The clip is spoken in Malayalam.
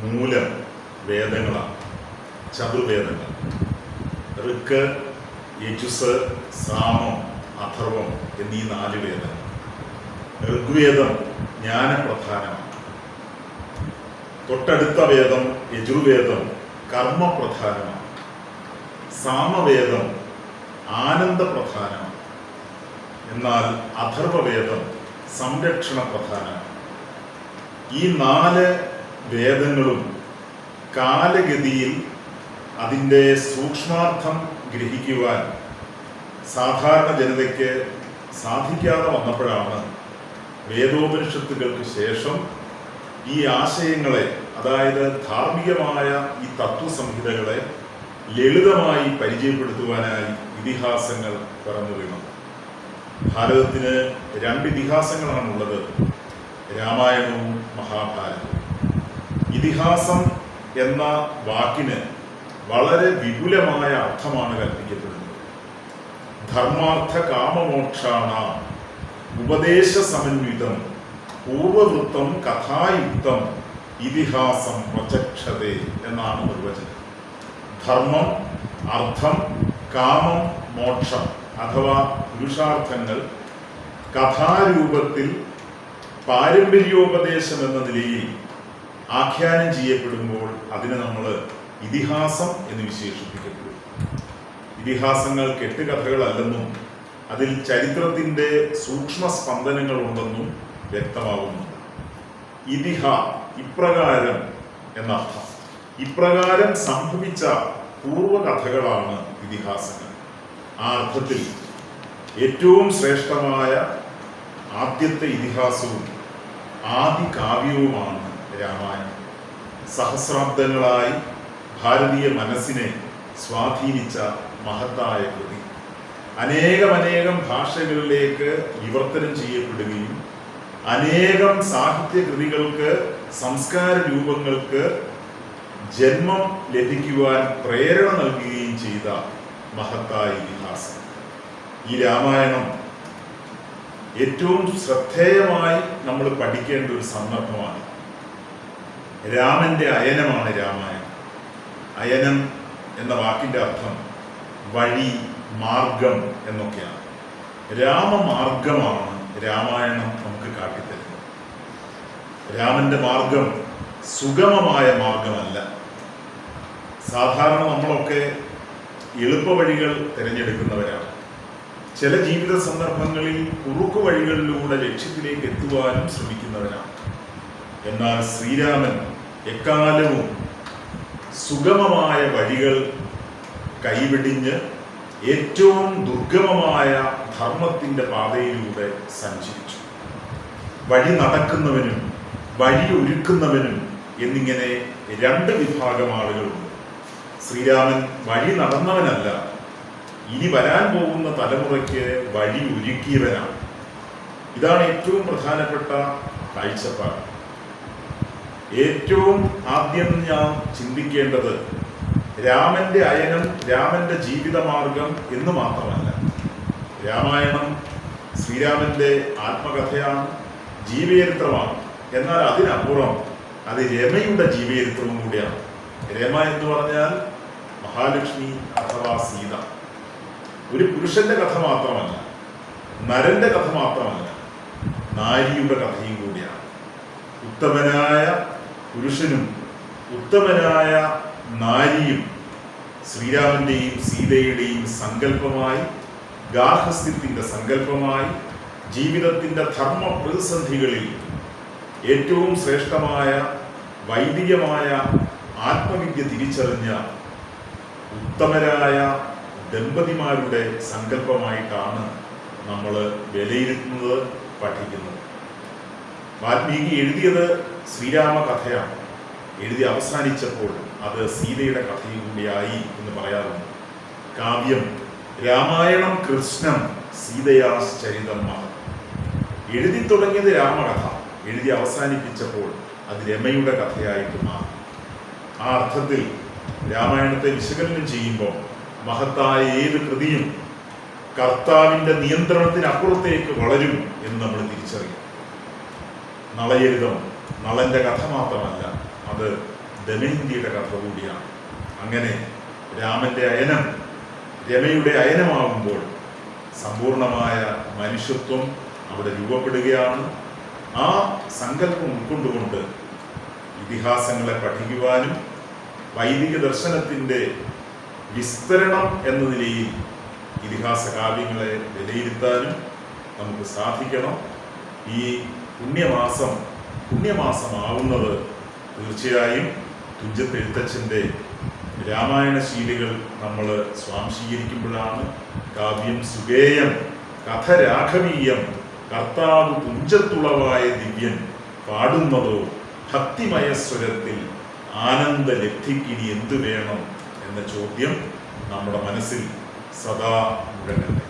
മൂലം വേദങ്ങളാണ്. ചതുർവേദങ്ങൾ. ഋക്ക് യജുസ് സാമം അഥർവം എന്നീ നാല് വേദങ്ങൾ. ഋഗ്വേദം ജ്ഞാനപ്രധാനമാണ്. തൊട്ടടുത്ത വേദം യജുർവേദം കർമ്മപ്രധാനമാണ്. സാമവേദം ആനന്ദപ്രധാനമാണ്. എന്നാൽ അഥർവവേദം സംരക്ഷണ പ്രധാനമാണ് ഈ നാല് വേദങ്ങളും കാലഗതിയിൽ അതിന്റെ സൂക്ഷ്മാർത്ഥം ഗ്രഹിക്കുവാൻ സാധാരണ ജനതയ്ക്ക് സാധിക്കാതെ വന്നപ്പോഴാണ് വേദോപനിഷത്തുകൾക്ക് ശേഷം ഈ ആശയങ്ങളെ അതായത് ധാർമ്മികമായ ഈ തത്വസംഹിതകളെ ലളിതമായി പരിചയപ്പെടുത്തുവാനായി ഇതിഹാസങ്ങൾ പറഞ്ഞു വീണത് ഭാരതത്തിന് രണ്ട് ഇതിഹാസങ്ങളാണുള്ളത്. രാമായണവും മഹാഭാരതവും. ഇതിഹാസം എന്ന വാക്കിന് വളരെ വിപുലമായ അർത്ഥമാണ് കൽപ്പിക്കപ്പെടുന്നത്. ധർമാർത്ഥ കാമമോക്ഷാണ ഉപദേശ സമന്വിതം പൂർവവൃത്തം കഥായുക്തം ഇതിഹാസം പ്രചക്ഷതേ എന്നാണ് നിർവചനം. ധർമ്മം അർത്ഥം കാമം മോക്ഷം അഥവാ പുരുഷാർത്ഥങ്ങൾ കഥാരൂപത്തിൽ പാരമ്പര്യോപദേശം എന്ന നിലയിൽ ആഖ്യാനം ചെയ്യപ്പെടുമ്പോൾ അതിനെ നമ്മൾ ഇതിഹാസം എന്ന് വിശേഷിപ്പിക്കപ്പെടും. ഇതിഹാസങ്ങൾ കെട്ടുകഥകളല്ലെന്നും അതിൽ ചരിത്രത്തിന്റെ സൂക്ഷ്മ സ്പന്ദനങ്ങളുണ്ടെന്നും വ്യക്തമാകുന്നുണ്ട് ഇതിഹ ഇപ്രകാരം എന്നർത്ഥം. ഇപ്രകാരം സംഭവിച്ച പൂർവകഥകളാണ് ഇതിഹാസങ്ങൾ. ആ അർത്ഥത്തിൽ ഏറ്റവും ശ്രേഷ്ഠമായ ആദ്യത്തെ ഇതിഹാസവും ആദി കാവ്യവുമാണ് രാമായണം. സഹസ്രാബ്ദങ്ങളായി ഭാരതീയ മനസ്സിനെ സ്വാധീനിച്ച മഹത്തായ കൃതി. അനേകമനേകം ഭാഷകളിലേക്ക് വിവർത്തനം ചെയ്യപ്പെടുകയും അനേകം സാഹിത്യ കൃതികൾക്ക് സംസ്കാര രൂപങ്ങൾക്ക് ജന്മം ലഭിക്കുവാൻ പ്രേരണ നൽകുകയും ചെയ്ത മഹത്തായ ഇതിഹാസം. ഈ രാമായണം ഏറ്റവും ശ്രദ്ധേയമായി നമ്മൾ പഠിക്കേണ്ട ഒരു സന്ദർഭമാണ്. രാമന്റെ അയനമാണ് രാമായണം. അയനം എന്ന വാക്കിന്റെ അർത്ഥം വഴി മാർഗം എന്നൊക്കെയാണ്. രാമമാർഗമാണ് രാമായണം നമുക്ക് കാട്ടിത്തരുന്നത്. രാമന്റെ മാർഗം സുഗമമായ മാർഗമല്ല. സാധാരണ നമ്മളൊക്കെ എളുപ്പ വഴികൾ തിരഞ്ഞെടുക്കുന്നവരാണ്. ചില ജീവിത സന്ദർഭങ്ങളിൽ കുറുക്കു വഴികളിലൂടെ ലക്ഷ്യത്തിലേക്ക് എത്തുവാനും ശ്രമിക്കുന്നവനാണ് എന്നാൽ ശ്രീരാമൻ എക്കാലവും സുഗമമായ വഴികൾ കൈവെടിഞ്ഞ് ഏറ്റവും ദുർഗമമായ ധർമ്മത്തിന്റെ പാതയിലൂടെ സഞ്ചരിച്ചു. വഴി നടക്കുന്നവനും വഴി ഒരുക്കുന്നവനും എന്നിങ്ങനെ രണ്ട് വിഭാഗം ആളുകളുണ്ട്. ശ്രീരാമൻ വഴി നടന്നവനല്ല ഇനി വരാൻ പോകുന്ന തലമുറയ്ക്ക് വഴി ഒരുക്കിയവനാണ് ഇതാണ് ഏറ്റവും പ്രധാനപ്പെട്ട കാഴ്ചപ്പാട്. ഏറ്റവും ആദ്യം ഞാൻ ചിന്തിക്കേണ്ടത് രാമന്റെ അയനം രാമന്റെ ജീവിതമാർഗം എന്ന് മാത്രമല്ല. രാമായണം ശ്രീരാമന്റെ ആത്മകഥയാണ് ജീവചരിത്രമാണ്. എന്നാൽ അതിനപ്പുറം അത് രമയുടെ ജീവചരിത്രവും കൂടിയാണ്. രമ എന്ന് പറഞ്ഞാൽ മഹാലക്ഷ്മി അഥവാ സീത. ഒരു പുരുഷന്റെ കഥ മാത്രമല്ല നരന്റെ കഥ മാത്രമല്ല നാരിയുടെ കഥയും കൂടിയാണ്. ഉത്തമനായ പുരുഷനും ഉത്തമനായ നാരിയും ശ്രീരാമന്റെയും സീതയുടെയും സങ്കല്പമായി ഗാർഹസ്ഥ്യത്തിന്റെ സങ്കല്പമായി ജീവിതത്തിന്റെ ധർമ്മ പ്രതിസന്ധികളിൽ ഏറ്റവും ശ്രേഷ്ഠമായ വൈദികമായ ആത്മവിദ്യ തിരിച്ചറിഞ്ഞ ഉത്തമരായ ദമ്പതിമാരുടെ സങ്കല്പമായിട്ടാണ് നമ്മൾ വിലയിരുത്തുന്നത് പഠിക്കുന്നത്. വാൽമീകി എഴുതിയത് ശ്രീരാമ കഥയാണ് എഴുതി അവസാനിച്ചപ്പോൾ അത് സീതയുടെ കഥയും കൂടിയായി എന്ന് പറയാറുണ്ട്. കാവ്യം രാമായണം കൃഷ്ണം സീതയാശ്ചരിതം മഹ. എഴുതി തുടങ്ങിയത് രാമകഥ. എഴുതി അവസാനിപ്പിച്ചപ്പോൾ അത് രമയുടെ കഥയായിട്ട് മാറി. ആ അർത്ഥത്തിൽ രാമായണത്തെ വിശകലനം ചെയ്യുമ്പോൾ മഹത്തായ ഏത് കൃതിയും കർത്താവിന്റെ നിയന്ത്രണത്തിനപ്പുറത്തേക്ക് വളരും എന്ന് നമ്മൾ തിരിച്ചറിയും നളയരുതം നളന്റെ കഥ മാത്രമല്ല അത് ദമയന്തിയുടെ കഥ കൂടിയാണ്. അങ്ങനെ രാമന്റെ അയനം രമയുടെ അയനമാകുമ്പോൾ സമ്പൂർണമായ മനുഷ്യത്വം അവിടെ രൂപപ്പെടുകയാണ്. ആ സങ്കല്പം ഉൾക്കൊണ്ടുകൊണ്ട് ഇതിഹാസങ്ങളെ പഠിക്കുവാനും വൈദിക ദർശനത്തിന്റെ വിസ്തരണം എന്ന നിലയിൽ ഇതിഹാസ കാവ്യങ്ങളെ വിലയിരുത്താനും നമുക്ക് സാധിക്കണം. ഈ പുണ്യമാസം പുണ്യമാസമാവുന്നത് തീർച്ചയായും തുഞ്ചത്ത് എഴുത്തച്ഛന്റെ രാമായണ ശീലികൾ നമ്മൾ സ്വാംശീകരിക്കുമ്പോഴാണ്. കാവ്യം സുഗേയം കഥ രാഘവീയം കർത്താവ് തുഞ്ചത്തുളവായ ദിവ്യൻ പാടുന്നതോ ഭക്തിമയ സ്വരത്തിൽ ആനന്ദ ലബ്ധിക്കിനി എന്തു വേണം? എന്ന ചോദ്യം നമ്മുടെ മനസ്സിൽ സദാ മുഴങ്ങട്ടെ